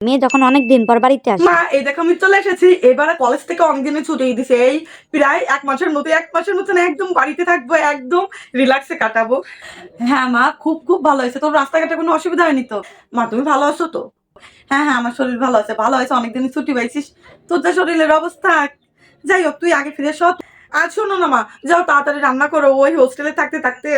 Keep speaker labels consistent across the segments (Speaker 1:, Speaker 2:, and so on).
Speaker 1: মেয়ে যখন অনেক দিন পর বাড়িতে আসে।
Speaker 2: মা, এই দেখো আমি চলে এসেছি। এবারে কলেজ থেকে অনেকদিনে ছুটি দিছে। এই প্রায় এক মাসের মতো এক মাসের মতন একদম বাড়িতে থাকব, একদম রিল্যাক্সে কাটাবো। হ্যাঁ মা, খুব খুব ভালো হয়েছে। তোর রাস্তাঘাটে কোনো অসুবিধা হয়নি তো? মা, তুমি ভালো আছো তো? হ্যাঁ হ্যাঁ আমার শরীর ভালো আছে। ভালো হয়েছে অনেকদিন ছুটি পাইছিস। তোর যা শরীরের অবস্থা। যাই হোক, তুই আগে ফিরে সব আর শোনো না মা, যাও তাড়াতাড়ি রান্না করো। ওই হোস্টেলে থাকতে থাকতে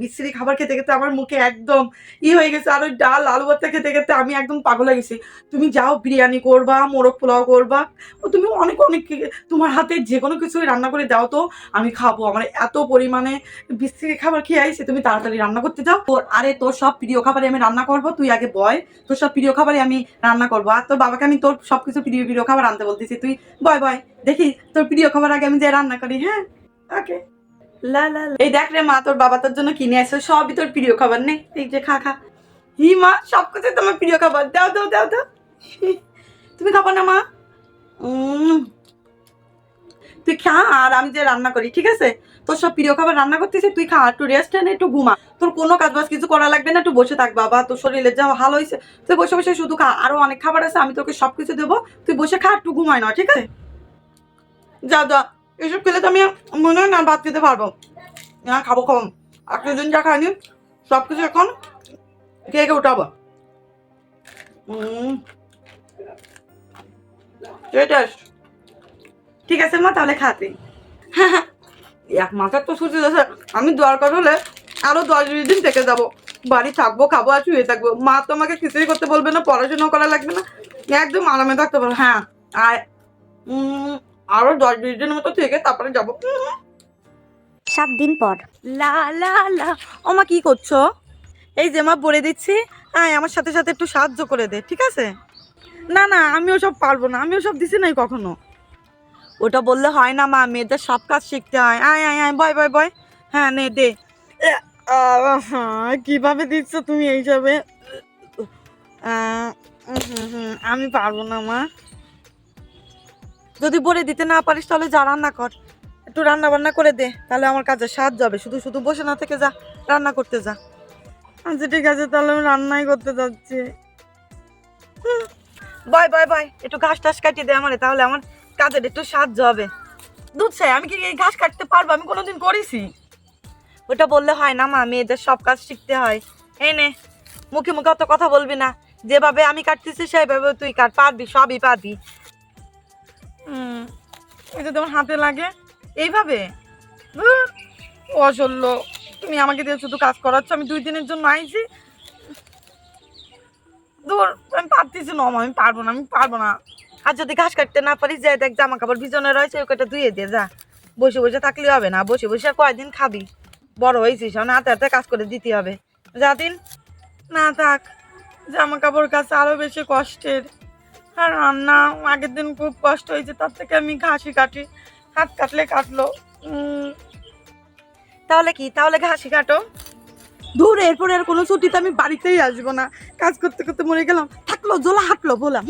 Speaker 2: বিশ্রী খাবার খেতে খেতে আমার মুখে একদম ই হয়ে গেছে। আর ওই ডাল, আলু ভর্তা খেতে খেতে আমি একদম পাগল হয়ে গেছি। তুমি যাও, বিরিয়ানি করবা, মোরগ পোলাও করবা। ও, তুমি অনেক অনেক তোমার হাতে যে কোনো কিছুই রান্না করে দাও তো, আমি খাব। আমার এত পরিমাণে বিশ্রী খাবার খেয়ে আইছি, তুমি তাড়াতাড়ি রান্না করতে যাও। তোর, আরে তোর সব প্রিয় খাবারই আমি রান্না করব, তুই আগে বয় তোর সব প্রিয় খাবারই আমি রান্না করব। আর তোর বাবাকে আমি তোর সব কিছু প্রিয় প্রিয় খাবার আনতে বলতেছি, তুই বয় বয়। দেখি, তোর প্রিয় খাবার আগে আমি যে রান্না করি হ্যাঁ? ওকে লা লা। এই দেখ রে মা, তোর বাবা তোর জন্য কিনে আসছে, সবই তোর প্রিয় খাবার নেই এই যে খা খা। হি, মা সব কিছু তোমার প্রিয় খাবার। দাও দাও দাও দাও। তুমি খাব না, মা। তুই খা, আর আমি যে রান্না করি, ঠিক আছে? তোর সব প্রিয় খাবার রান্না করতেছি, তুই খা, একটু রেস্ট নে একটু ঘুমা। তোর কোনো কাজ বাজ কিছু করা লাগবে না, একটু বসে থাক, বাবা। তোর শরীরের যা ভালো হয়েছে তুই বসে বসে শুধু খা। আরও অনেক খাবার আছে, আমি তোকে সব কিছু দেবো। তুই বসে খা, একটু ঘুমায় না ঠিক আছে? যা যা। এসব খেলে তো আমি মনে হয় না ভাত খেতে পারব। না, খাব কম একটা দিন যা খাইনি সব কিছু এখন খেয়ে খেয়ে উঠাবো। ঠিক আছে মা, তাহলে খাতে। এক মাসের তো ছুটি আছে আমি দরকার হলে আরও দশ বিশ দিন থেকে যাব। বাড়ি থাকব, খাব আর শুয়ে থাকব। মা তো আমাকে কিছুই করতে বলবে না পড়াশোনা করা লাগবে না। একদম আরামে থাকতে পারব। হ্যাঁ আর আরও দশ বিশ দিনের মতো থেকে তারপরে যাব।
Speaker 1: সাত দিন পর।
Speaker 2: লা লা লা। ও মা কি করছ? এই যে মা বলে দিচ্ছি আয় আমার সাথে সাথে একটু সাহায্য করে দে ঠিক আছে? না না আমি ওসব পারব না আমি ওসব দিছি নাই কখনো। ওটা বললে হয় না মা মেয়েদের সব কাজ শিখতে হয়। আয় আয় আয় বয় বয় বয়। হ্যাঁ নে দে। হ্যাঁ, কীভাবে দিচ্ছ তুমি এইসবে? আমি পারব না মা। যদি বলে দিতে না পারিস, তাহলে যা রান্না কর। একটু রান্না বান্না করে দে, তাহলে আমার কাজে সাহায্য হবে শুধু শুধু বসে না থেকে যা, রান্না করতে যা। আচ্ছা ঠিক আছে, তাহলে আমি রান্নাই করতে যাচ্ছি। Bye bye bye. একটু ঘাস টাস কাটিয়ে দে আমারে, তাহলে আমার কাজের একটু সাহায্য হবে দুধ চাই আমি কি এই ঘাস কাটতে পারব? আমি কোনোদিন করেছি ওটা বললে হয় না মা, মেয়েদের সব কাজ শিখতে হয়। এই নে, মুখে মুখে অত কথা বলবি না। যেভাবে আমি কাটতেছি, সেইভাবে তুই কাট, পারবি, সবই পারবি হুম। এটা তোমার হাতে লাগে? এইভাবে? অসল্য তুমি আমাকে দিয়ে শুধু কাজ করাচ্ছ, আমি দুই দিনের জন্য আইছি। দূর আমি পারতেছি না আমি পারব না, আমি পারব না। আর যদি ঘাস কাটতে না পারিস যাই দেখ জামা কাপড় ভিজনে রয়েছে, ওই কটা ধুয়ে দে, যা। বসে বসে থাকলে হবে না, বসে বসে কয়দিন খাবি? বড় হয়েছিস, এখন হাতে হাতে কাজ করে দিতে হবে। যা দিন। না থাক, জামা কাপড় কাছে আরও বেশি কষ্টের। আর রান্না আগের দিন খুব কষ্ট হয়েছে, তার থেকে আমি ঘাসি কাটি। হাত কাটলে কাটলো। তাহলে কি? তাহলে ঘাসি কাটো। দূর এরপরে আর কোনো ছুটিতে আমি বাড়িতেই আসব না। কাজ করতে করতে মরে গেলাম। থাকল, জোলা হাঁটলো, বললাম